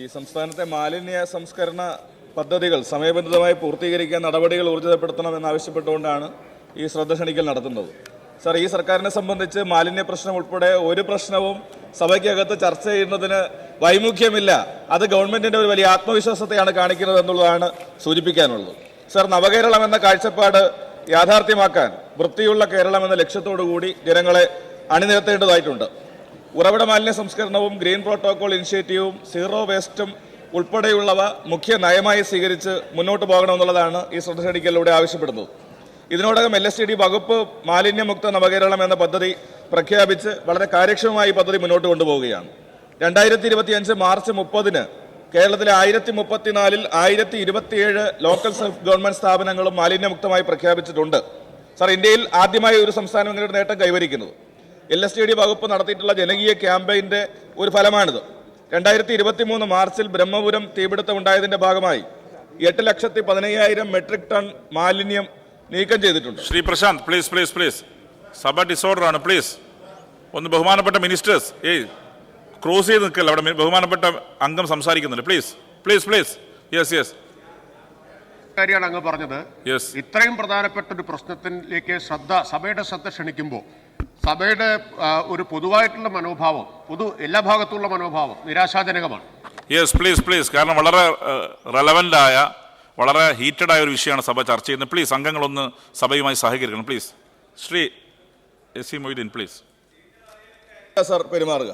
ഈ സംസ്ഥാനത്തെ മാലിന്യ സംസ്കരണ പദ്ധതികൾ സമയബന്ധിതമായി പൂർത്തീകരിക്കാൻ നടപടികൾ ഊർജിതപ്പെടുത്തണമെന്നാവശ്യപ്പെട്ടുകൊണ്ടാണ് ഈ ശ്രദ്ധ ക്ഷണിക്കൽ നടത്തുന്നത്. സാർ ഈ സർക്കാരിനെ സംബന്ധിച്ച് മാലിന്യ പ്രശ്നം ഉൾപ്പെടെ ഒരു പ്രശ്നവും സഭയ്ക്കകത്ത് ചർച്ച ചെയ്യുന്നതിന് വൈമുഖ്യമില്ല. അത് ഗവൺമെന്റിന്റെ ഒരു വലിയ ആത്മവിശ്വാസത്തെയാണ് കാണിക്കുന്നത് എന്നുള്ളതാണ് സൂചിപ്പിക്കാനുള്ളത്. സാർ നവകേരളം എന്ന കാഴ്ചപ്പാട് യാഥാർത്ഥ്യമാക്കാൻ വൃത്തിയുള്ള കേരളം എന്ന ലക്ഷ്യത്തോടു കൂടി ജനങ്ങളെ അണിനിരത്തേണ്ടതായിട്ടുണ്ട്. ഉറവിട മാലിന്യ സംസ്കരണവും ഗ്രീൻ പ്രോട്ടോകോൾ ഇനിഷ്യേറ്റീവും സീറോ വേസ്റ്റും ഉൾപ്പെടെയുള്ളവ മുഖ്യ നയമായി സ്വീകരിച്ച് മുന്നോട്ട് പോകണമെന്നുള്ളതാണ് ഈ ശ്രദ്ധ ക്ഷണിക്കലിലൂടെ ആവശ്യപ്പെടുന്നത്. ഇതിനോടകം എൽ എസ് ഡി വകുപ്പ് മാലിന്യമുക്ത നവകേരളം എന്ന പദ്ധതി പ്രഖ്യാപിച്ച് വളരെ കാര്യക്ഷമമായി പദ്ധതി മുന്നോട്ട് കൊണ്ടുപോവുകയാണ്. രണ്ടായിരത്തി ഇരുപത്തിയഞ്ച് മാർച്ച് മുപ്പതിന് കേരളത്തിലെ ആയിരത്തി മുപ്പത്തിനാലിൽ ആയിരത്തി ഇരുപത്തിയേഴ് ലോക്കൽ സെൽഫ് ഗവൺമെന്റ് സ്ഥാപനങ്ങളും മാലിന്യമുക്തമായി പ്രഖ്യാപിച്ചിട്ടുണ്ട്. സാർ ഇന്ത്യയിൽ ആദ്യമായി ഒരു സംസ്ഥാനം ഇങ്ങനെ നേട്ടം കൈവരിക്കുന്നത്. എൽ എസ് ഡി ഡി വകുപ്പ് നടത്തിയിട്ടുള്ള ജനകീയ ക്യാമ്പയിന്റെ ഒരു ഫലമാണിത്. രണ്ടായിരത്തി ഇരുപത്തി മൂന്ന് മാർച്ചിൽ ബ്രഹ്മപുരം തീപിടുത്തം ഉണ്ടായതിന്റെ ഭാഗമായി എട്ട് ലക്ഷത്തി പതിനയ്യായിരം മെട്രിക് ടൺ മാലിന്യം നീക്കം ചെയ്തിട്ടുണ്ട്. Shri Prashant please please please സഭ ഡിസോർഡർ ആണ് പ്ലീസ് ഒന്ന് ബഹുമാനപ്പെട്ട മിനിസ്റ്റേഴ്സ് ഏയ് ക്രോസ് ചെയ്ത് നിൽക്കല്ല അവിടെ ബഹുമാനപ്പെട്ട അംഗം സംസാരിക്കുന്നുണ്ട്. Please please please yes yes കാര്യമാണ് അങ്ങ് പറഞ്ഞത് യെസ് ഇത്രയും പ്രധാനപ്പെട്ട ഒരു പ്രശ്നത്തിലേക്ക് ശ്രദ്ധ സഭയുടെ ശ്രദ്ധ ക്ഷണിക്കുമ്പോൾ സഭയുടെ ഒരു പൊതുവായിട്ടുള്ള മനോഭാവം പൊതു എല്ലാ ഭാഗത്തുള്ള മനോഭാവം നിരാശാജനകമാണ്. യെസ് പ്ലീസ് പ്ലീസ് കാരണം വളരെ റെലവന്റ് ആയ വളരെ ഹീറ്റഡ് ആയ ഒരു വിഷയമാണ് സഭ ചർച്ച ചെയ്യുന്നത്. പ്ലീസ് അംഗങ്ങളൊന്ന് സഭയുമായി സഹകരിക്കണം please Shri S C Moideen please sir പെരുമാറുക.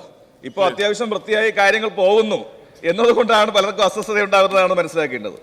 ഇപ്പോൾ അത്യാവശ്യം വൃത്തിയായി കാര്യങ്ങൾ പോകുന്നു എന്നതുകൊണ്ടാണ് പലർക്കും അസ്വസ്ഥത ഉണ്ടാകുന്നതാണ് മനസ്സിലാക്കേണ്ടത്.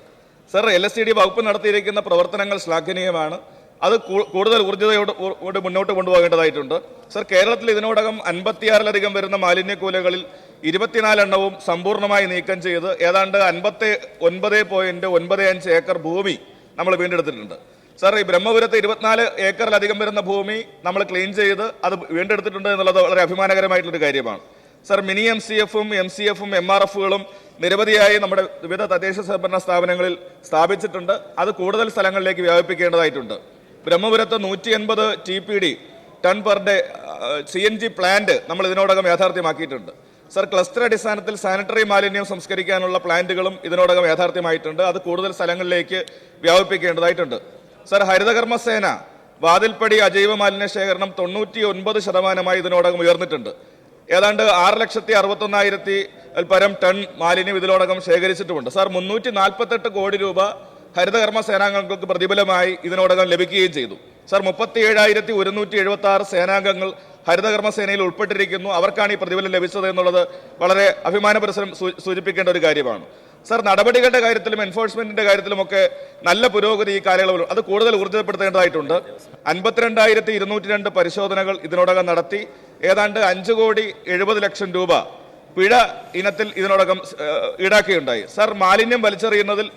സാർ എൽ എസ് ഡി വകുപ്പ് നടത്തിയിരിക്കുന്ന പ്രവർത്തനങ്ങൾ ശ്ലാഘനീയമാണ്. അത് കൂടുതൽ ഊർജതയോട് മുന്നോട്ട് കൊണ്ടുപോകേണ്ടതായിട്ടുണ്ട്. സർ കേരളത്തിൽ ഇതിനോടകം അൻപത്തിയാറിലധികം വരുന്ന മാലിന്യക്കൂലകളിൽ ഇരുപത്തിനാലെണ്ണവും സമ്പൂർണമായി നീക്കം ചെയ്ത് ഏതാണ്ട് അൻപത്തി ഒൻപത് പോയിന്റ് ഒൻപത് അഞ്ച് ഏക്കർ ഭൂമി നമ്മൾ വീണ്ടെടുത്തിട്ടുണ്ട്. സർ ഈ ബ്രഹ്മപുരത്ത് ഇരുപത്തിനാല് ഏക്കറിലധികം വരുന്ന ഭൂമി നമ്മൾ ക്ലീൻ ചെയ്ത് അത് വീണ്ടെടുത്തിട്ടുണ്ട് എന്നുള്ളത് വളരെ അഭിമാനകരമായിട്ടുള്ളൊരു കാര്യമാണ്. സാർ മിനി എം സി എഫും എം സി എഫും എം ആർ എഫുകളും നിരവധിയായി നമ്മുടെ വിവിധ തദ്ദേശ സ്വയംഭരണ സ്ഥാപനങ്ങളിൽ സ്ഥാപിച്ചിട്ടുണ്ട്. അത് കൂടുതൽ സ്ഥലങ്ങളിലേക്ക് വ്യാപിപ്പിക്കേണ്ടതായിട്ടുണ്ട്. ബ്രഹ്മപുരത്ത് നൂറ്റി എൺപത് T P D ton per day C N G plant നമ്മൾ ഇതിനോടകം യാഥാർത്ഥ്യമാക്കിയിട്ടുണ്ട്. സർ ക്ലസ്റ്റർ അടിസ്ഥാനത്തിൽ സാനിറ്ററി മാലിന്യം സംസ്കരിക്കാനുള്ള പ്ലാന്റുകളും ഇതിനോടകം യാഥാർത്ഥ്യമായിട്ടുണ്ട്. അത് കൂടുതൽ സ്ഥലങ്ങളിലേക്ക് വ്യാപിപ്പിക്കേണ്ടതായിട്ടുണ്ട്. സർ ഹരിതകർമ്മസേന വാതിൽപ്പടി അജൈവ മാലിന്യ ശേഖരണം തൊണ്ണൂറ്റി ഒൻപത് ശതമാനമായി ഇതിനോടകം ഉയർന്നിട്ടുണ്ട്. ഏതാണ്ട് ആറ് ലക്ഷത്തി അറുപത്തൊന്നായിരത്തി പരം ടൺ മാലിന്യം ഇതിനോടകം ശേഖരിച്ചിട്ടുമുണ്ട്. സാർ മുന്നൂറ്റി നാൽപ്പത്തെട്ട് കോടി രൂപ ഹരിതകർമ്മ സേനാംഗങ്ങൾക്ക് പ്രതിഫലമായി ഇതിനോടകം ലഭിക്കുകയും ചെയ്തു. സാർ മുപ്പത്തി ഏഴായിരത്തി ഒരുന്നൂറ്റി എഴുപത്തി ആറ് സേനാംഗങ്ങൾ ഹരിതകർമ്മ സേനയിൽ ഉൾപ്പെട്ടിരിക്കുന്നു. അവർക്കാണ് ഈ പ്രതിഫലം ലഭിച്ചത് എന്നുള്ളത് വളരെ അഭിമാന പുരസ്സരം സൂചിപ്പിക്കേണ്ട ഒരു കാര്യമാണ്. സാർ നടപടികളുടെ കാര്യത്തിലും എൻഫോഴ്സ്മെന്റിന്റെ കാര്യത്തിലും ഒക്കെ നല്ല പുരോഗതി ഈ കാലയളവിൽ അത് കൂടുതൽ ഊർജപ്പെടുത്തേണ്ടതായിട്ടുണ്ട്. അൻപത്തിരണ്ടായിരത്തി ഇരുന്നൂറ്റി രണ്ട് പരിശോധനകൾ ഇതിനോടകം നടത്തി. ഏതാണ്ട് അഞ്ച് കോടി എഴുപത് ലക്ഷം രൂപ പിഴ ഇനത്തിൽ ഇതിനോടകം ഈടാക്കുകയുണ്ടായി. സർ മാലിന്യം വലിച്ചെറിയുന്നതിൽ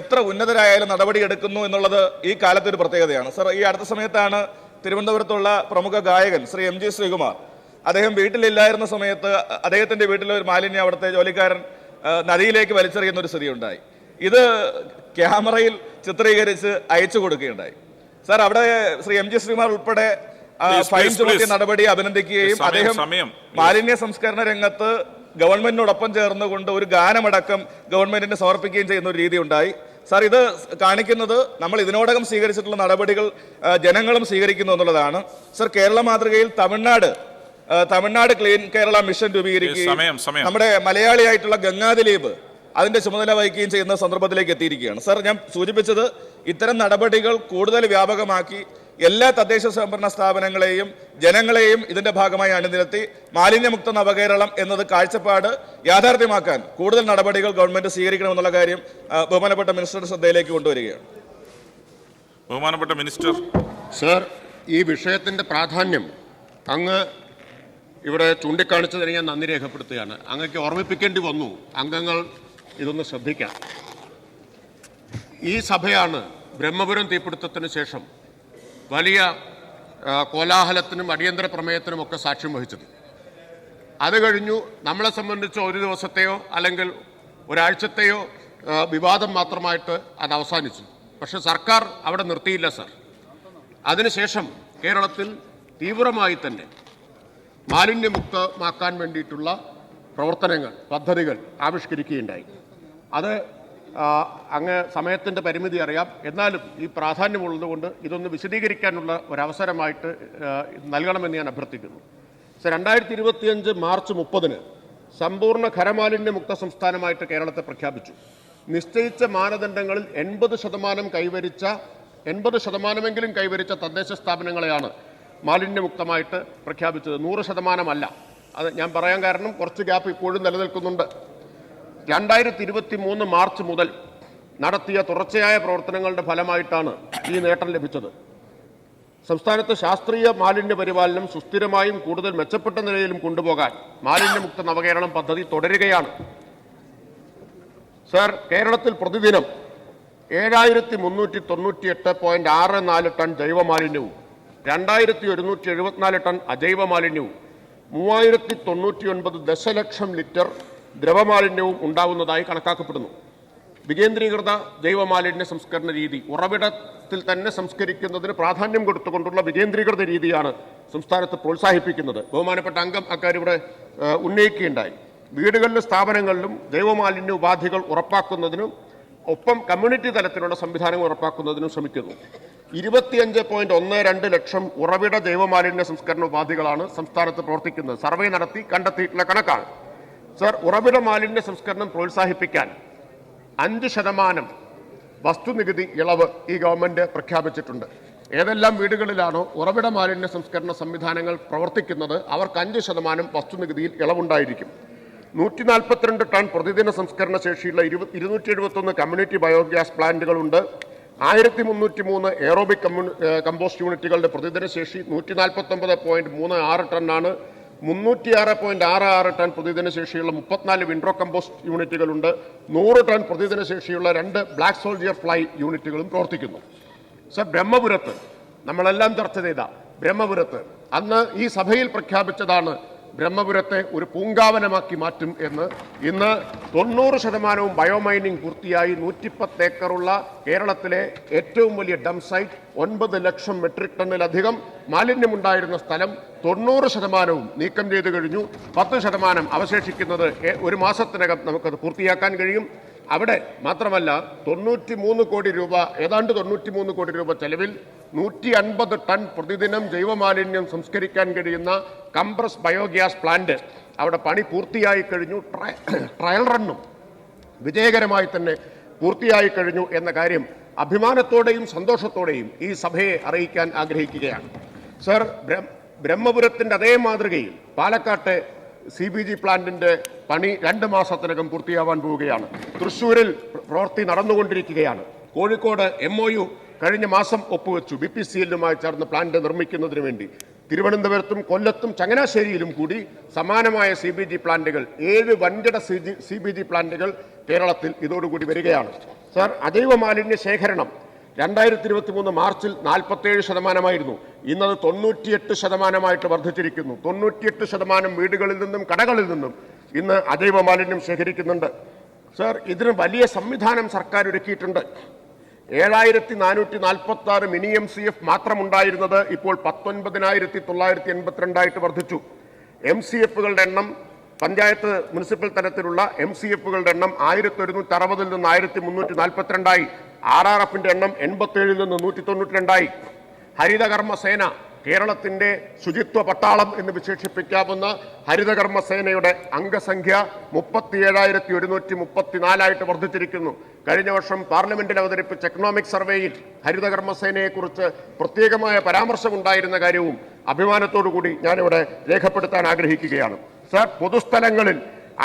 എത്ര ഉന്നതരായാലും നടപടിയെടുക്കുന്നു എന്നുള്ളത് ഈ കാലത്തെ ഒരു പ്രത്യേകതയാണ്. സർ ഈ അടുത്ത സമയത്താണ് തിരുവനന്തപുരത്തുള്ള പ്രമുഖ ഗായകൻ ശ്രീ എം ജി ശ്രീകുമാർ. അദ്ദേഹം വീട്ടിലില്ലായിരുന്ന സമയത്ത് അദ്ദേഹത്തിന്റെ വീട്ടിലെ ഒരു മാലിന്യം അവിടുത്തെ ജോലിക്കാരൻ നദിയിലേക്ക് വലിച്ചെറിയുന്ന ഒരു സ്ഥിതി ഉണ്ടായി ഇത് ക്യാമറയിൽ ചിത്രീകരിച്ച് അയച്ചു കൊടുക്കുകയുണ്ടായി. സാർ അവിടെ ശ്രീ എം ജി ശ്രീകുമാർ ഉൾപ്പെടെ ഫൈൻ ചുമത്തിയ. നടപടി അഭിനന്ദിക്കുകയും അദ്ദേഹം. മാലിന്യ സംസ്കരണ രംഗത്ത് ഗവൺമെന്റിനോടൊപ്പം ചേർന്നുകൊണ്ട് ഒരു ഗാനമടക്കം ഗവൺമെന്റിന് സമർപ്പിക്കുകയും ചെയ്യുന്ന ഒരു രീതി ഉണ്ടായി സാർ ഇത് കാണിക്കുന്നത് നമ്മൾ ഇതിനോടകം സ്വീകരിച്ചിട്ടുള്ള നടപടികൾ ജനങ്ങളും സ്വീകരിക്കുന്നു എന്നുള്ളതാണ് സർ കേരള മാതൃകയിൽ തമിഴ്നാട് തമിഴ്നാട് ക്ലീൻ കേരള മിഷൻ രൂപീകരിക്കുകയും നമ്മുടെ മലയാളിയായിട്ടുള്ള ഗംഗാദിലീപ് അതിന്റെ ചുമതല വഹിക്കുകയും ചെയ്യുന്ന സന്ദർഭത്തിലേക്ക് എത്തിയിരിക്കുകയാണ് സാർ ഞാൻ സൂചിപ്പിച്ചത് ഇത്തരം നടപടികൾ കൂടുതൽ വ്യാപകമാക്കി എല്ലാ തദ്ദേശ സ്വയംഭരണ സ്ഥാപനങ്ങളെയും ജനങ്ങളെയും ഇതിന്റെ ഭാഗമായി അണിനിരത്തി മാലിന്യമുക്ത നവകേരളം എന്നത് കാഴ്ചപ്പാട് യാഥാർത്ഥ്യമാക്കാൻ കൂടുതൽ നടപടികൾ ഗവൺമെന്റ് സ്വീകരിക്കണമെന്നുള്ള കാര്യം ബഹുമാനപ്പെട്ട മിനിസ്റ്ററുടെ ശ്രദ്ധയിലേക്ക് കൊണ്ടുവരികയാണ്. ബഹുമാനപ്പെട്ട മിനിസ്റ്റർ. സർ ഈ വിഷയത്തിന്റെ പ്രാധാന്യം അങ്ങ് ഇവിടെ ചൂണ്ടിക്കാണിച്ചതിന് ഞാൻ നന്ദി രേഖപ്പെടുത്തുകയാണ്. അങ്ങക്ക് ഓർമ്മിപ്പിക്കേണ്ടി വന്നു. അംഗങ്ങൾ ഇതൊന്ന് ശ്രദ്ധിക്കാം. ഈ സഭയാണ് ബ്രഹ്മപുരം തീപിടുത്തത്തിന് ശേഷം വലിയ കോലാഹലത്തിനും അടിയന്തര പ്രമേയത്തിനും ഒക്കെ സാക്ഷ്യം വഹിച്ചത്. അത് കഴിഞ്ഞു നമ്മളെ സംബന്ധിച്ച് ഒരു ദിവസത്തെയോ അല്ലെങ്കിൽ ഒരാഴ്ചത്തെയോ വിവാദം മാത്രമായിട്ട് അത് അവസാനിച്ചു. പക്ഷെ സർക്കാർ അവിടെ നിർത്തിയില്ല സർ. അതിനുശേഷം കേരളത്തിൽ തീവ്രമായി തന്നെ മാലിന്യമുക്തമാക്കാൻ വേണ്ടിയിട്ടുള്ള പ്രവർത്തനങ്ങൾ പദ്ധതികൾ ആവിഷ്കരിക്കുകയുണ്ടായി. അത് അങ്ങ് സമയത്തിന്റെ പരിമിതി അറിയാം. എന്നാലും ഈ പ്രാധാന്യമുള്ളതുകൊണ്ട് ഇതൊന്ന് വിശദീകരിക്കാനുള്ള ഒരവസരമായിട്ട് നൽകണമെന്ന് ഞാൻ അഭ്യർത്ഥിക്കുന്നു. സർ രണ്ടായിരത്തി ഇരുപത്തിയഞ്ച് മാർച്ച് മുപ്പതിന് സമ്പൂർണ ഖരമാലിന്യമുക്ത സംസ്ഥാനമായിട്ട് കേരളത്തെ പ്രഖ്യാപിച്ചു. നിശ്ചയിച്ച മാനദണ്ഡങ്ങളിൽ എൺപത് ശതമാനം കൈവരിച്ച എൺപത് ശതമാനമെങ്കിലും കൈവരിച്ച തദ്ദേശ സ്ഥാപനങ്ങളെയാണ് മാലിന്യമുക്തമായിട്ട് പ്രഖ്യാപിച്ചത്. നൂറ് ശതമാനമല്ല. അത് ഞാൻ പറയാൻ കാരണം കുറച്ച് ഗ്യാപ്പ് ഇപ്പോഴും നിലനിൽക്കുന്നുണ്ട്. രണ്ടായിരത്തി ഇരുപത്തി മൂന്ന് മാർച്ച് മുതൽ നടത്തിയ തുടർച്ചയായ പ്രവർത്തനങ്ങളുടെ ഫലമായിട്ടാണ് ഈ നേട്ടം ലഭിച്ചത്. സംസ്ഥാനത്ത് ശാസ്ത്രീയ മാലിന്യ പരിപാലനം സുസ്ഥിരമായും കൂടുതൽ മെച്ചപ്പെട്ട നിലയിലും കൊണ്ടുപോകാൻ മാലിന്യമുക്ത നവകേരളം പദ്ധതി തുടരുകയാണ്. സർ കേരളത്തിൽ പ്രതിദിനം ഏഴായിരത്തി മുന്നൂറ്റി തൊണ്ണൂറ്റി എട്ട് പോയിന്റ് ആറ് നാല് ടൺ ജൈവമാലിന്യവും രണ്ടായിരത്തി ഒരുന്നൂറ്റി എഴുപത്തിനാല് ടൺ അജൈവ മാലിന്യവും മൂവായിരത്തി തൊണ്ണൂറ്റി ഒൻപത് ദശലക്ഷം ലിറ്റർ ദ്രവമാലിന്യവും ഉണ്ടാവുന്നതായി കണക്കാക്കപ്പെടുന്നു. വികേന്ദ്രീകൃത ജൈവമാലിന്യ സംസ്കരണ രീതി ഉറവിടത്തിൽ തന്നെ സംസ്കരിക്കുന്നതിന് പ്രാധാന്യം കൊടുത്തുകൊണ്ടുള്ള വികേന്ദ്രീകൃത രീതിയാണ് സംസ്ഥാനത്ത് പ്രോത്സാഹിപ്പിക്കുന്നത്. ബഹുമാനപ്പെട്ട അംഗം അക്കാര്യം ഇവിടെ ഉന്നയിക്കുകയുണ്ടായി. വീടുകളിലും സ്ഥാപനങ്ങളിലും ജൈവമാലിന്യ ഉപാധികൾ ഉറപ്പാക്കുന്നതിനും ഒപ്പം കമ്മ്യൂണിറ്റി തലത്തിലുള്ള സംവിധാനങ്ങൾ ഉറപ്പാക്കുന്നതിനും ശ്രമിക്കുന്നു. ഇരുപത്തിയഞ്ച് പോയിന്റ് ഒന്ന് രണ്ട് ലക്ഷം ഉറവിട ജൈവമാലിന്യ സംസ്കരണ ഉപാധികളാണ് സംസ്ഥാനത്ത് പ്രവർത്തിക്കുന്നത്. സർവേ നടത്തി കണ്ടെത്തിയിട്ടുള്ള കണക്കാണ്. സർ ഉറവിട മാലിന്യ സംസ്കരണം പ്രോത്സാഹിപ്പിക്കാൻ അഞ്ച് ശതമാനം വസ്തുനികുതി ഇളവ് ഈ ഗവൺമെന്റ് പ്രഖ്യാപിച്ചിട്ടുണ്ട്. ഏതെല്ലാം വീടുകളിലാണോ ഉറവിട മാലിന്യ സംസ്കരണ സംവിധാനങ്ങൾ പ്രവർത്തിക്കുന്നത് അവർക്ക് അഞ്ച് ശതമാനം വസ്തുനികുതിയിൽ ഇളവുണ്ടായിരിക്കും. നൂറ്റി നാൽപ്പത്തിരണ്ട് ടൺ പ്രതിദിന സംസ്കരണ ശേഷിയുള്ള ഇരുപ ഇരുന്നൂറ്റി എഴുപത്തൊന്ന് കമ്മ്യൂണിറ്റി ബയോഗ്യാസ് പ്ലാന്റുകളുണ്ട്. ആയിരത്തി മുന്നൂറ്റി മൂന്ന് എയറോബിക് കമ്മ്യൂണി കമ്പോസ്റ്റ് യൂണിറ്റുകളുടെ പ്രതിദിന ശേഷി നൂറ്റി നാൽപ്പത്തൊമ്പത് പോയിന്റ് മൂന്ന് ആറ് ടണ്ണാണ്. മുന്നൂറ്റിയാറ് പോയിന്റ് ആറ് ആറ് ടൺ പ്രതിദിന ശേഷിയുള്ള മുപ്പത്തിനാല് വിൻഡ്രോ കമ്പോസ്റ്റ് യൂണിറ്റുകളുണ്ട്. നൂറ് ടൺ പ്രതിദിന ശേഷിയുള്ള രണ്ട് ബ്ലാക്ക് സോൾജിയർ ഫ്ലൈ യൂണിറ്റുകളും പ്രവർത്തിക്കുന്നു. സർ ബ്രഹ്മപുരത്ത് നമ്മളെല്ലാം ചർച്ച ചെയ്ത ബ്രഹ്മപുരത്ത് അന്ന് ഈ സഭയിൽ പ്രഖ്യാപിച്ചതാണ് ബ്രഹ്മപുരത്തെ ഒരു പൂങ്കാവനമാക്കി മാറ്റും എന്ന് ഇന്ന് തൊണ്ണൂറ് ശതമാനവും ബയോമൈനിങ് പൂർത്തിയായി നൂറ്റിപ്പത്ത് ഏക്കറുള്ള കേരളത്തിലെ ഏറ്റവും വലിയ ഡം സൈറ്റ് ഒൻപത് ലക്ഷം മെട്രിക് ടണ്ണിലധികം മാലിന്യമുണ്ടായിരുന്ന സ്ഥലം തൊണ്ണൂറ് ശതമാനവും നീക്കം ചെയ്തു കഴിഞ്ഞു. പത്ത് ശതമാനം അവശേഷിക്കുന്നത് ഒരു മാസത്തിനകം നമുക്കത് പൂർത്തിയാക്കാൻ കഴിയും. അവിടെ മാത്രമല്ല തൊണ്ണൂറ്റി കോടി രൂപ ഏതാണ്ട് തൊണ്ണൂറ്റി കോടി രൂപ ചെലവിൽ നൂറ്റി അൻപത് ടൺ പ്രതിദിനം ജൈവമാലിന്യം സംസ്കരിക്കാൻ കഴിയുന്ന കംപ്രസ് ബയോഗ്യാസ് പ്ലാന്റ്. അവിടെ പണി പൂർത്തിയായി കഴിഞ്ഞു. ട്രയൽ റണ്ണും വിജയകരമായി തന്നെ പൂർത്തിയായി കഴിഞ്ഞു എന്ന കാര്യം അഭിമാനത്തോടെയും സന്തോഷത്തോടെയും ഈ സഭയെ അറിയിക്കാൻ ആഗ്രഹിക്കുകയാണ്. സർ ബ്രഹ്മപുരത്തിന്റെ അതേ മാതൃകയിൽ പാലക്കാട്ടെ സി ബി ജി പ്ലാന്റിന്റെ പണി രണ്ട് മാസത്തിനകം പൂർത്തിയാവാൻ പോവുകയാണ്. തൃശ്ശൂരിൽ പ്ര- പ്രവൃത്തി നടന്നുകൊണ്ടിരിക്കുകയാണ്. കോഴിക്കോട് എം ഒ യു കഴിഞ്ഞ മാസം ഒപ്പുവെച്ചു. ബി പി സി എല്ലുമായി ചേർന്ന് പ്ലാന്റ് നിർമ്മിക്കുന്നതിന് വേണ്ടി തിരുവനന്തപുരത്തും കൊല്ലത്തും ചങ്ങനാശ്ശേരിയിലും കൂടി സമാനമായ സി ബി ജി പ്ലാന്റുകൾ ഏഴ് വൻകിട C G C B G പ്ലാന്റുകൾ കേരളത്തിൽ ഇതോടുകൂടി വരികയാണ്. സാർ അജൈവ മാലിന്യ ശേഖരണം രണ്ടായിരത്തി ഇരുപത്തി മൂന്ന് മാർച്ചിൽ നാൽപ്പത്തേഴ് ശതമാനമായിരുന്നു. ഇന്നത് തൊണ്ണൂറ്റിയെട്ട് ശതമാനമായിട്ട് വർദ്ധിച്ചിരിക്കുന്നു. തൊണ്ണൂറ്റിയെട്ട് ശതമാനം വീടുകളിൽ നിന്നും കടകളിൽ നിന്നും ഇന്ന് അജൈവ മാലിന്യം ശേഖരിക്കുന്നുണ്ട്. സാർ ഇതിന് വലിയ സംവിധാനം സർക്കാർ ഒരുക്കിയിട്ടുണ്ട്. ഏഴായിരത്തി നാനൂറ്റി നാൽപ്പത്തി ആറ് മിനി എം സി എഫ് മാത്രമുണ്ടായിരുന്നത് ഇപ്പോൾ പത്തൊൻപതിനായിരത്തി തൊള്ളായിരത്തി എൺപത്തിരണ്ടായിട്ട് വർദ്ധിച്ചു. എം സി എഫുകളുടെ എണ്ണം പഞ്ചായത്ത് മുനിസിപ്പൽ തലത്തിലുള്ള എം സി എഫുകളുടെ എണ്ണം ആയിരത്തി ഒരുന്നൂറ്റി അറുപതിൽ നിന്ന് ആയിരത്തി മുന്നൂറ്റി നാൽപ്പത്തിരണ്ടായി ആർ ആർ എഫിന്റെ എണ്ണം എൺപത്തേഴിൽ നിന്ന് നൂറ്റി തൊണ്ണൂറ്റി രണ്ടായി ഹരിതകർമ്മ സേന കേരളത്തിന്റെ ശുചിത്വ പട്ടാളം എന്ന് വിശേഷിപ്പിക്കാവുന്ന ഹരിതകർമ്മസേനയുടെ അംഗസംഖ്യ മുപ്പത്തിയേഴായിരത്തി ഒരുന്നൂറ്റി മുപ്പത്തിനാലായിട്ട് വർദ്ധിച്ചിരിക്കുന്നു. കഴിഞ്ഞ വർഷം പാർലമെന്റിൽ അവതരിപ്പിച്ച എക്കണോമിക് സർവേയിൽ ഹരിതകർമ്മസേനയെക്കുറിച്ച് പ്രത്യേകമായ പരാമർശമുണ്ടായിരുന്ന കാര്യവും അഭിമാനത്തോടു കൂടി ഞാനിവിടെ രേഖപ്പെടുത്താൻ ആഗ്രഹിക്കുകയാണ്. സർ പൊതുസ്ഥലങ്ങളിൽ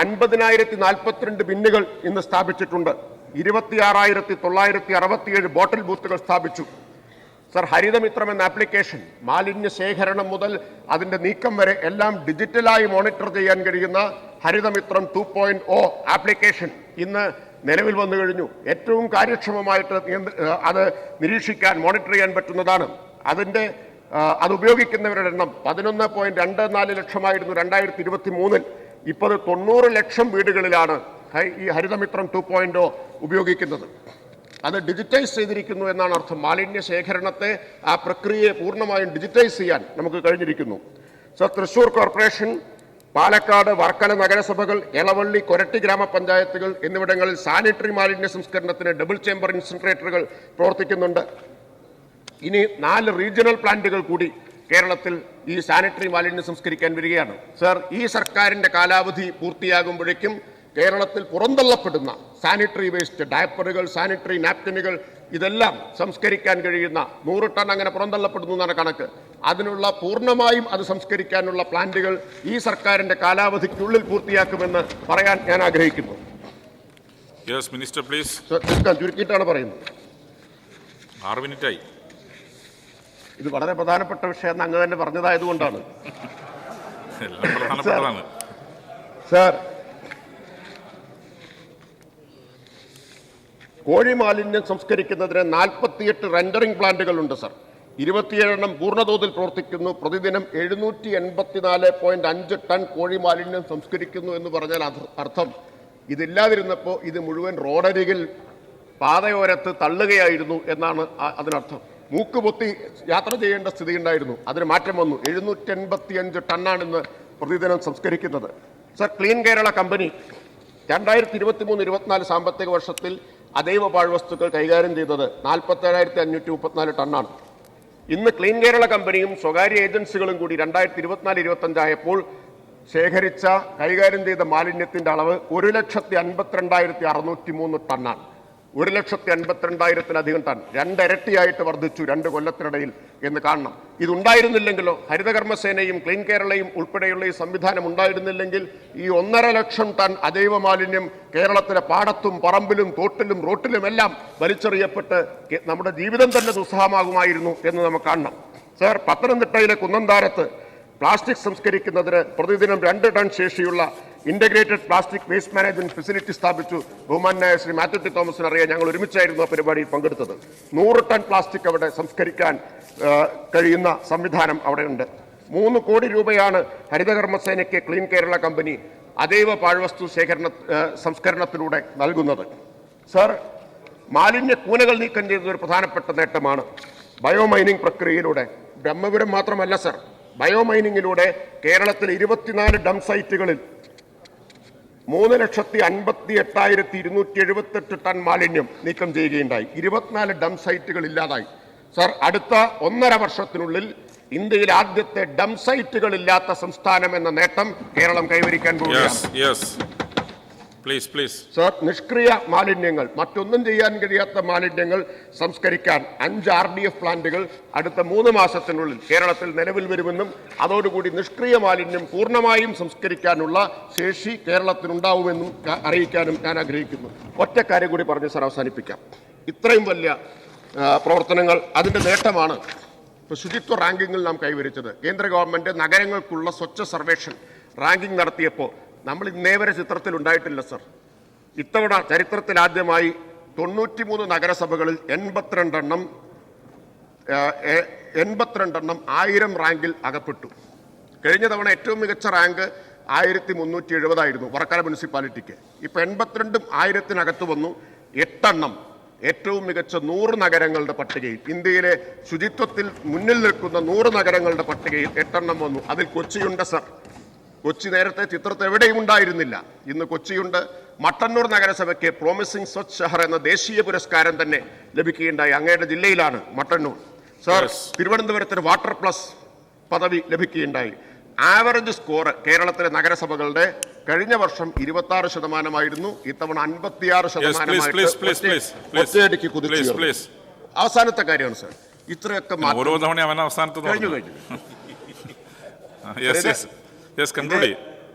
അൻപതിനായിരത്തി നാൽപ്പത്തിരണ്ട് ബിന്നുകൾ ഇന്ന് സ്ഥാപിച്ചിട്ടുണ്ട്. ഇരുപത്തിയാറായിരത്തി തൊള്ളായിരത്തി അറുപത്തിയേഴ് ബോട്ടിൽ ബൂത്തുകൾ സ്ഥാപിച്ചു. സർ ഹരിതമിത്രം എന്ന ആപ്ലിക്കേഷൻ മാലിന്യ ശേഖരണം മുതൽ അതിന്റെ നീക്കം വരെ എല്ലാം ഡിജിറ്റലായി മോണിറ്റർ ചെയ്യാൻ കഴിയുന്ന Harithamithram two point O application ഇന്ന് നിലവിൽ വന്നു കഴിഞ്ഞു. ഏറ്റവും കാര്യക്ഷമമായിട്ട് അത് നിരീക്ഷിക്കാൻ മോണിറ്റർ ചെയ്യാൻ പറ്റുന്നതാണ്. അതിന്റെ അത് ഉപയോഗിക്കുന്നവരുടെ എണ്ണം പതിനൊന്ന് പോയിന്റ് രണ്ട് നാല് ലക്ഷമായിരുന്നു രണ്ടായിരത്തി ഇരുപത്തി മൂന്നിൽ ഇപ്പോൾ തൊണ്ണൂറ് ലക്ഷം വീടുകളിലാണ് ഈ ഹരിതമിത്രം ടു പോയിന്റ് ഉപയോഗിക്കുന്നത്. അത് ഡിജിറ്റൈസ് ചെയ്തിരിക്കുന്നു എന്നാണ് അർത്ഥം. മാലിന്യ ശേഖരണത്തെ ആ പ്രക്രിയയെ പൂർണമായും ഡിജിറ്റൈസ് ചെയ്യാൻ നമുക്ക് കഴിഞ്ഞിരിക്കുന്നു. സോ തൃശൂർ കോർപ്പറേഷൻ പാലക്കാട് വർക്കല നഗരസഭകൾ എളവള്ളി കൊരട്ടി ഗ്രാമപഞ്ചായത്തുകൾ എന്നിവിടങ്ങളിൽ സാനിറ്ററി മാലിന്യ സംസ്കരണത്തിന് ഡബിൾ ചേംബർ ഇൻസെൻട്രേറ്ററുകൾ പ്രവർത്തിക്കുന്നുണ്ട്. ഇനി നാല് റീജിയണൽ പ്ലാന്റുകൾ കൂടി കേരളത്തിൽ ഈ സാനിറ്ററി മാലിന്യം സംസ്കരിക്കാൻ വരികയാണ്. സർ ഈ സർക്കാരിന്റെ കാലാവധി പൂർത്തിയാകുമ്പോഴേക്കും കേരളത്തിൽ പുറന്തള്ളപ്പെടുന്ന സാനിറ്ററി വേസ്റ്റ് ഡയപ്പറുകൾ സാനിറ്ററി നാപ്കിനുകൾ ഇതെല്ലാം സംസ്കരിക്കാൻ കഴിയുന്ന നൂറ് ടൺ അങ്ങനെ പുറന്തള്ളപ്പെടുന്നു എന്നാണ് കണക്ക്. അതിനുള്ള പൂർണമായും അത് സംസ്കരിക്കാനുള്ള പ്ലാന്റുകൾ ഈ സർക്കാരിന്റെ കാലാവധിക്കുള്ളിൽ പൂർത്തിയാക്കുമെന്ന് പറയാൻ ഞാൻ ആഗ്രഹിക്കുന്നു. മിനിസ്റ്റർ പ്ലീസ് ചുരുക്കിയിട്ടാണ് പറയുന്നത്. ആറ് മിനിറ്റായി. ഇത് വളരെ പ്രധാനപ്പെട്ട വിഷയം അങ്ങ് തന്നെ പറഞ്ഞതായതുകൊണ്ടാണ്. സാർ കോഴി മാലിന്യം സംസ്കരിക്കുന്നതിന് നാൽപ്പത്തിയെട്ട് റെൻഡറിംഗ് പ്ലാന്റുകളുണ്ട് സർ ഇരുപത്തിയേഴെണ്ണം പൂർണതോതിൽ പ്രവർത്തിക്കുന്നു. പ്രതിദിനം എഴുന്നൂറ്റി എൺപത്തിനാല് പോയിന്റ് അഞ്ച് ടൺ കോഴി മാലിന്യം സംസ്കരിക്കുന്നു എന്ന് പറഞ്ഞാൽ അർത്ഥം ഇതില്ലാതിരുന്നപ്പോൾ ഇത് മുഴുവൻ റോഡരികിൽ പാതയോരത്ത് തള്ളുകയായിരുന്നു എന്നാണ് അതിനർത്ഥം. മൂക്ക് പൊത്തി യാത്ര ചെയ്യേണ്ട സ്ഥിതി ഉണ്ടായിരുന്നു അതിന് മാറ്റം വന്നു. എഴുന്നൂറ്റി എൺപത്തി അഞ്ച് ടണ്ണാണ് ഇന്ന് പ്രതിദിനം സംസ്കരിക്കുന്നത്. സർ ക്ലീൻ കേരള കമ്പനി രണ്ടായിരത്തി ഇരുപത്തി മൂന്ന് ഇരുപത്തിനാല് സാമ്പത്തിക വർഷത്തിൽ അതൈവ പാഴ്വസ്തുക്കൾ കൈകാര്യം ചെയ്തത് നാൽപ്പത്തേഴായിരത്തി അഞ്ഞൂറ്റി മുപ്പത്തിനാല് ടണ്ണാണ്. ഇന്ന് ക്ലീൻ കേരള കമ്പനിയും സ്വകാര്യ ഏജൻസികളും കൂടി രണ്ടായിരത്തി ഇരുപത്തിനാല് ഇരുപത്തഞ്ചായപ്പോൾ ശേഖരിച്ച കൈകാര്യം ചെയ്ത മാലിന്യത്തിന്റെ അളവ് ഒരു ലക്ഷത്തി അൻപത്തിരണ്ടായിരത്തി അറുന്നൂറ്റി മൂന്ന് ടണ്ണാണ്. ഒരു ലക്ഷത്തി അൻപത്തിരണ്ടായിരത്തിലധികം ടൺ രണ്ടിരട്ടിയായിട്ട് വർദ്ധിച്ചു രണ്ട് കൊല്ലത്തിനിടയിൽ എന്ന് കാണണം. ഇതുണ്ടായിരുന്നില്ലെങ്കിലോ? ഹരിതകർമ്മസേനയും ക്ലീൻ കേരളയും ഉൾപ്പെടെയുള്ള ഈ സംവിധാനം ഉണ്ടായിരുന്നില്ലെങ്കിൽ ഈ ഒന്നര ലക്ഷം ടൺ അജൈവ മാലിന്യം കേരളത്തിലെ പാടത്തും പറമ്പിലും തോട്ടിലും റോട്ടിലുമെല്ലാം വലിച്ചെറിയപ്പെട്ട് നമ്മുടെ ജീവിതം തന്നെ ദുസ്സഹമാകുമായിരുന്നു എന്ന് നമുക്ക് കാണണം. സർ പത്തനംതിട്ടയിലെ കുന്നന്താരത്ത് പ്ലാസ്റ്റിക് സംസ്കരിക്കുന്നതിന് പ്രതിദിനം രണ്ട് ടൺ ശേഷിയുള്ള integrated plastic waste management facility സ്ഥാപിച്ചു. ബഹുമാനായ ശ്രീ മാത്യു ടി തോമസിന് അറിയാൻ ഞങ്ങൾ ഒരുമിച്ചായിരുന്നു ആ പരിപാടിയിൽ പങ്കെടുത്തത്. നൂറ് ടൺ പ്ലാസ്റ്റിക് അവിടെ സംസ്കരിക്കാൻ കഴിയുന്ന സംവിധാനം അവിടെയുണ്ട്. മൂന്ന് കോടി രൂപയാണ് ഹരിതകർമ്മസേനയ്ക്ക് ക്ലീൻ കേരള കമ്പനി അതൈവ പാഴ്വസ്തു ശേഖരണ സംസ്കരണത്തിലൂടെ നൽകുന്നത്. സർ മാലിന്യ കൂനകൾ നീക്കം ചെയ്തത് ഒരു പ്രധാനപ്പെട്ട നേട്ടമാണ്. ബയോമൈനിങ് പ്രക്രിയയിലൂടെ. ബ്രഹ്മപുരം മാത്രമല്ല സർ ബയോമൈനിങ്ങിലൂടെ കേരളത്തിൽ ഇരുപത്തിനാല് ഡം സൈറ്റുകളിൽ മൂന്ന് ലക്ഷത്തി അൻപത്തി എട്ടായിരത്തി ഇരുന്നൂറ്റി എഴുപത്തെട്ട് ടൺ മാലിന്യം നീക്കം ചെയ്യുകയുണ്ടായി. ഇരുപത്തിനാല് ഡം സൈറ്റുകൾ ഇല്ലാതായി. സർ അടുത്ത ഒന്നര വർഷത്തിനുള്ളിൽ ഇന്ത്യയിൽ ആദ്യത്തെ ഡം സൈറ്റുകൾ ഇല്ലാത്ത സംസ്ഥാനം എന്ന നേട്ടം കേരളം കൈവരിക്കാൻ പോവുകയാണ്. പ്ലീസ് പ്ലീസ് സർ നിഷ്ക്രിയ മാലിന്യങ്ങൾ മറ്റൊന്നും ചെയ്യാൻ കഴിയാത്ത മാലിന്യങ്ങൾ സംസ്കരിക്കാൻ അഞ്ച് ആർ ഡി എഫ് പ്ലാന്റുകൾ അടുത്ത മൂന്ന് മാസത്തിനുള്ളിൽ കേരളത്തിൽ നിലവിൽ വരുമെന്നും അതോടുകൂടി നിഷ്ക്രിയ മാലിന്യം പൂർണമായും സംസ്കരിക്കാനുള്ള ശേഷി കേരളത്തിനുണ്ടാവുമെന്നും അറിയിക്കാനും ഞാൻ ആഗ്രഹിക്കുന്നു. ഒറ്റ കാര്യം കൂടി പറഞ്ഞ് സർ അവസാനിപ്പിക്കാം. ഇത്രയും വലിയ പ്രവർത്തനങ്ങൾ അതിന്റെ നേട്ടമാണ് ഇപ്പോൾ ശുചിത്വ റാങ്കിങ്ങിൽ നാം കൈവരിച്ചത്. കേന്ദ്ര ഗവൺമെന്റ് നഗരങ്ങൾക്കുള്ള സ്വച്ഛ സർവേഷൻ റാങ്കിംഗ് നടത്തിയപ്പോൾ നമ്മൾ ഇന്നേ വരെ ചിത്രത്തിൽ ഉണ്ടായിട്ടില്ല സർ. ഇത്തവണ ചരിത്രത്തിൽ ആദ്യമായി തൊണ്ണൂറ്റിമൂന്ന് നഗരസഭകളിൽ എൺപത്തിരണ്ടെണ്ണം എൺപത്തിരണ്ടെണ്ണം ആയിരം റാങ്കിൽ അകപ്പെട്ടു. കഴിഞ്ഞ തവണ ഏറ്റവും മികച്ച റാങ്ക് ആയിരത്തി മുന്നൂറ്റി എഴുപതായിരുന്നു വർക്കല മുനിസിപ്പാലിറ്റിക്ക്. ഇപ്പം എൺപത്തിരണ്ടും ആയിരത്തിനകത്ത് വന്നു. എട്ടെണ്ണം ഏറ്റവും മികച്ച നൂറ് നഗരങ്ങളുടെ പട്ടികയിൽ. ഇന്ത്യയിലെ ശുചിത്വത്തിൽ മുന്നിൽ നിൽക്കുന്ന നൂറ് നഗരങ്ങളുടെ പട്ടികയിൽ എട്ടെണ്ണം വന്നു. അതിൽ കൊച്ചിയുണ്ട് സർ. കൊച്ചി നേരത്തെ ചിത്രത്തിൽ എവിടെയും ഉണ്ടായിരുന്നില്ല. ഇന്ന് കൊച്ചിയുണ്ട്. മട്ടന്നൂർ നഗരസഭയ്ക്ക് പ്രോമിസിംഗ് സ്വച്ഛ് ഷഹർ എന്ന ദേശീയ പുരസ്കാരം തന്നെ ലഭിക്കുകയുണ്ടായി. അങ്ങയുടെ ജില്ലയിലാണ് മട്ടന്നൂർ. സർ. തിരുവനന്തപുരത്തിന് വാട്ടർ പ്ലസ് പദവി ലഭിക്കുകയുണ്ടായി. ആവറേജ് സ്കോർ കേരളത്തിലെ നഗരസഭകളുടെ കഴിഞ്ഞ വർഷം ഇരുപത്തി ആറ് ശതമാനമായിരുന്നു. ഇത്തവണ അൻപത്തിയാറ് ശതമാനമായിട്ട് അവസാനത്തെ കാര്യമാണ് സർ ഇത്രയൊക്കെ കഴിഞ്ഞു കഴിഞ്ഞു.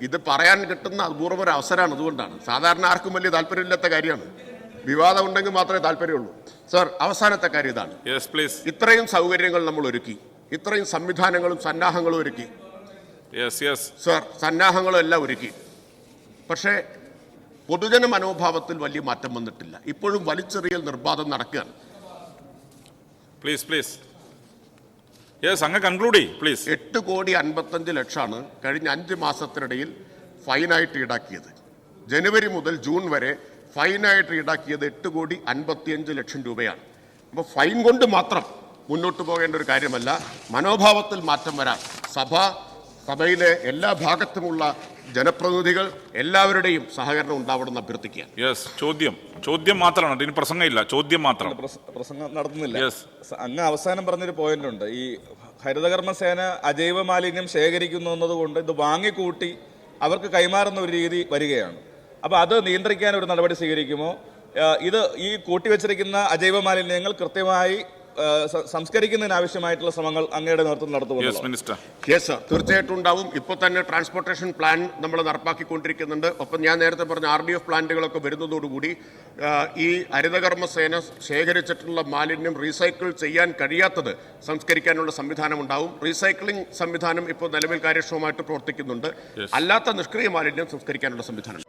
ഇത് പറയാൻ കിട്ടുന്ന അപൂർവ ഒരു അവസരമാണ് അതുകൊണ്ടാണ്. സാധാരണ ആർക്കും വലിയ താല്പര്യമില്ലാത്ത കാര്യമാണ്. വിവാദം ഉണ്ടെങ്കിൽ മാത്രമേ താല്പര്യമുള്ളൂ. സർ അവസാനത്തെ കാര്യം ഇതാണ്. ഇത്രയും സൗകര്യങ്ങൾ നമ്മൾ ഒരുക്കി. ഇത്രയും സംവിധാനങ്ങളും സന്നാഹങ്ങളും ഒരുക്കി. സർ സന്നാഹങ്ങളും എല്ലാം ഒരുക്കി. പക്ഷേ പൊതുജന മനോഭാവത്തിൽ വലിയ മാറ്റം വന്നിട്ടില്ല. ഇപ്പോഴും വലിച്ചെറിയൽ നിർബാധം നടക്കുകയാണ്. പ്ലീസ് പ്ലീസ് കൺക്ലൂഡ് പ്ലീസ് എട്ട് കോടി അൻപത്തഞ്ച് ലക്ഷമാണ് കഴിഞ്ഞ അഞ്ച് മാസത്തിനിടയിൽ ഫൈനായിട്ട് ഈടാക്കിയത്. ജനുവരി മുതൽ ജൂൺ വരെ ഫൈനായിട്ട് ഈടാക്കിയത് എട്ട് കോടി അൻപത്തിയഞ്ച് ലക്ഷം രൂപയാണ്. അപ്പോൾ ഫൈൻ കൊണ്ട് മാത്രം മുന്നോട്ട് പോകേണ്ട ഒരു കാര്യമല്ല മനോഭാവത്തിൽ മാറ്റം വരാൻ. സഭ സഭയിലെ എല്ലാ ഭാഗത്തുമുള്ള ജനപ്രതിനിധികൾ എല്ലാവരുടെയും സഹകരണം ഉണ്ടാവണമെന്ന് അഭ്യർത്ഥിക്കുക യെസ് ചോദ്യം. ചോദ്യം മാത്രമാണ്. ഇനി പ്രസംഗമില്ല. ചോദ്യം മാത്രം. പ്രസംഗം നടത്തുന്നില്ല. അങ്ങ് അവസാനം പറഞ്ഞൊരു പോയിന്റ് ഉണ്ട് ഈ ഹരിതകർമ്മസേന അജൈവ മാലിന്യം ശേഖരിക്കുന്നു എന്നതുകൊണ്ട് ഇത് വാങ്ങിക്കൂട്ടി അവർക്ക് കൈമാറുന്ന ഒരു രീതി വരികയാണ്. അപ്പോൾ അത് നിയന്ത്രിക്കാൻ ഒരു നടപടി സ്വീകരിക്കുമോ? ഇത് ഈ കൂട്ടിവെച്ചിരിക്കുന്ന അജൈവ മാലിന്യങ്ങൾ കൃത്യമായി സംസ്കരിക്കുന്നതിന് ആവശ്യമായിട്ടുള്ള ശ്രമങ്ങൾ അങ്ങയുടെ നേതൃത്വം യെസ് മിനിസ്റ്റർ യെസ് സർ തീർച്ചയായിട്ടും ഉണ്ടാവും. ഇപ്പോൾ തന്നെ ട്രാൻസ്പോർട്ടേഷൻ പ്ലാൻ നമ്മൾ നടപ്പാക്കിക്കൊണ്ടിരിക്കുന്നുണ്ട്. ഒപ്പം ഞാൻ നേരത്തെ പറഞ്ഞ ആർ ഡി എഫ് പ്ലാന്റുകളൊക്കെ വരുന്നതോടുകൂടി ഈ ഹരിതകർമ്മ സേന ശേഖരിച്ചിട്ടുള്ള മാലിന്യം റീസൈക്കിൾ ചെയ്യാൻ കഴിയാത്തത് സംസ്കരിക്കാനുള്ള സംവിധാനം ഉണ്ടാവും റീസൈക്ലിംഗ് സംവിധാനം ഇപ്പോൾ നിലവിൽ കാര്യക്ഷമമായിട്ട് പ്രവർത്തിക്കുന്നുണ്ട്. അല്ലാത്ത നിഷ്ക്രിയ മാലിന്യം സംസ്കരിക്കാനുള്ള സംവിധാനം